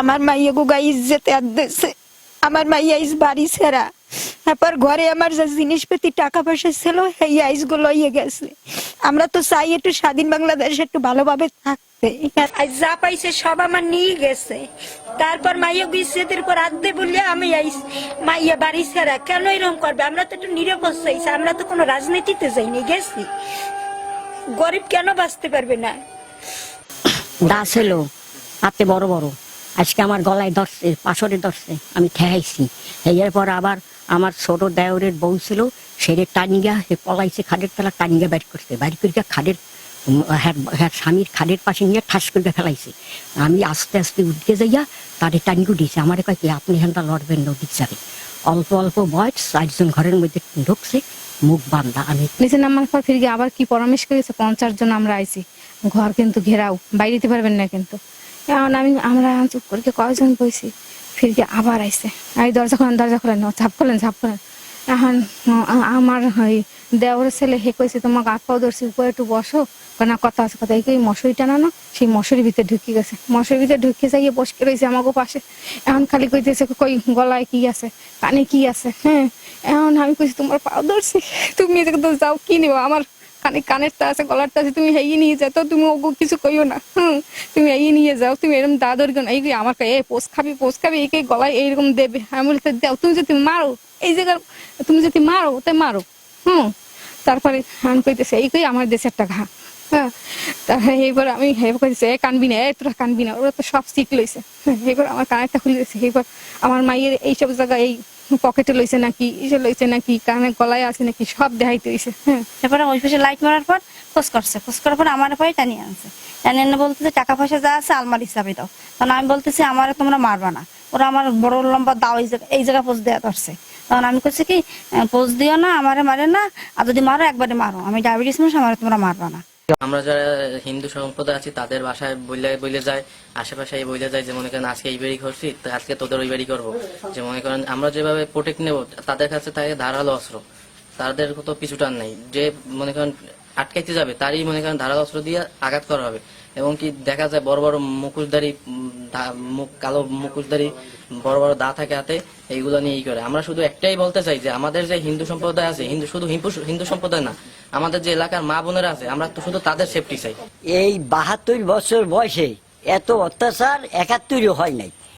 আমার মাইয়া গুগা ইজ্জতে আমার মাইয়া ইস বাড়ি ছেড়া। তারপর ঘরে আমার যে জিনিসপাতি টাকা পয়সা ছিল এই আইসগুলো ইয়ে গেছে। আমরা তো চাই একটু স্বাধীন বাংলাদেশ একটু ভালোভাবে থাকতে। যা পাইছে সব আমার নিয়ে গেছে। তারপর মাইয়া ইজ্জতের উপর হাত দিয়ে বললে আমি আইস মাইয়া বাড়ি ছেড়া। কেন এরকম করবে? আমরা তো একটু নিরপেক্ষ চাইছি আমরা তো কোনো রাজনীতিতে যাইনি গেছি। গরিব কেন বাঁচতে পারবে না? দা ছিল হাতে বড় বড়। আজকে আমার গলায় ধরছে পাশরে ধরছে, আমি ঠেহাইছি। এর পর আবার আমার ছোট দেওরের বউ ছিল সেরে টানিগা, সে পলাইছে খাদের তলা, টানিগা বাইর করছে। বাইর করে খাদের হ্যাঁ হ্যার স্বামীর খাদের পাশে নিয়ে ঠাস করে ফেলাইছে। আমি আস্তে আস্তে উঠতে যাইয়া তারে টানিগু দিয়েছে আমার কয় কি, আপনি হ্যান্ডা লড়বেন নদীর যাবে অল্প অল্প বয়স, চারজন ঘরের মধ্যে ঢুকছে, মুখ বান্ধা। আমি নিচে নামার পর ফিরে আবার কি পরামর্শ করেছে? পঞ্চাশ জন আমরা আইছি। ঘর কিন্তু ঘেরাও, বাইরে দিতে পারবেন না কিন্তু। এখন আমি, আমরা চুপ করে কয়জন বইছি? ফিরে গিয়ে আবার আইসে এই দরজা খোলেন দরজা খোলেন ঝাপ খোলেন ঝাপ খোলেন। এখন আমার ওই দেওরের ছেলে হে কইছে, তোমাকে হাত পাও ধরছি, উপরে একটু বসো। কয়, না, কথা আছে, কথা এই মশুরি টানানো সেই মশুরির ভিতরে ঢুকে গেছে। মশুরির ভিতরে ঢুকে যাইয়ে বসকে রয়েছে আমাকে পাশে। এখন খালি কইতেছে, কই, গলায় কি আছে, কানে কি আছে হ্যাঁ? এখন আমি কইছি, তোমার পাও ধরছি, তুমি এদিকে তো যাও, কি নিবো? আমার কানে কানেরটা আছে গলারটা আছে তুমি হেই নিয়ে যাও তো তুমি ওগো কিছু কইও না হুম তুমি এই নিয়ে যাও তুমি এরকম দাদর গন এই আমার কয়, এ পোষ খাবি পোষ খাবি একে গলায় এইরকম দেবে আমি বলি "তা দাও তুমি যদি মারো এই জায়গার তুমি যদি মারো তাই মারো হুম তারপরে আমি কইতেছে এই কই আমার দেশের ঘা এইবার আমি কইতেছে এ কানবি না, এ তোরা কানবি না, ওরা তো সব শিখ লইছে। এইবার আমার খুলে এইবার আমার জায়গায় এই পকেটে লইছে নাকি, ইসে লইছে নাকি, কানে গলায় আছে নাকি, সব দেখাইতে হইছে। তারপরে ওই পাশে লাইট মারার পর খোঁজ করছে। খোঁজ করার পর আমার পরে টানিয়ে আনছে। টানিয়ে বলতেছে, টাকা পয়সা যা আছে আলমারি চাবি দাও। তখন আমি বলতেছি, আমার তোমরা মারবা না। ওরা আমার বড় লম্বা দাও, এই জায়গা এই জায়গা পোজ দেওয়া ধরছে। তখন আমি করছি কি পোজ দিও না, আমারে মারে না, আর যদি মারো, একবারে মারো। আমি ডায়াবেটিস মানুষ, আমার তোমরা মারবা না। আমরা যারা হিন্দু সম্প্রদায় আছি, তাদের বাসায় বইলে বইলে যায়, আশেপাশে বইলে যায় যে মনে করেন আজকে এই বাড়ি করছি আজকে তোদের ওই বাড়ি করব। যে মনে করেন আমরা যেভাবে প্রোটেক্ট নেব, তাদের কাছে থাকে ধারালো অস্ত্র, তাদের তো পিছুটান নেই। যে মনে করেন আটকাইতে যাবে, তারই মনে করেন ধারালো অস্ত্র দিয়ে আঘাত করা হবে। এবং কি দেখা যায় বড় বড় মুখোশধারী মুখ, কালো মুখোশধারী, বড় বড় দা থাকে হাতে, এইগুলো নিয়ে ই করে। আমরা শুধু একটাই বলতে চাই যে, আমাদের যে হিন্দু সম্প্রদায় আছে, হিন্দু শুধু হিন্দু- সম্প্রদায় না, আমাদের যে এলাকার মা বোনেরা আছে, আমরা তো শুধু তাদের সেফটি চাই। এই বাহাত্তর বছর বয়সে এত অত্যাচার একাত্তরও হয় নাই।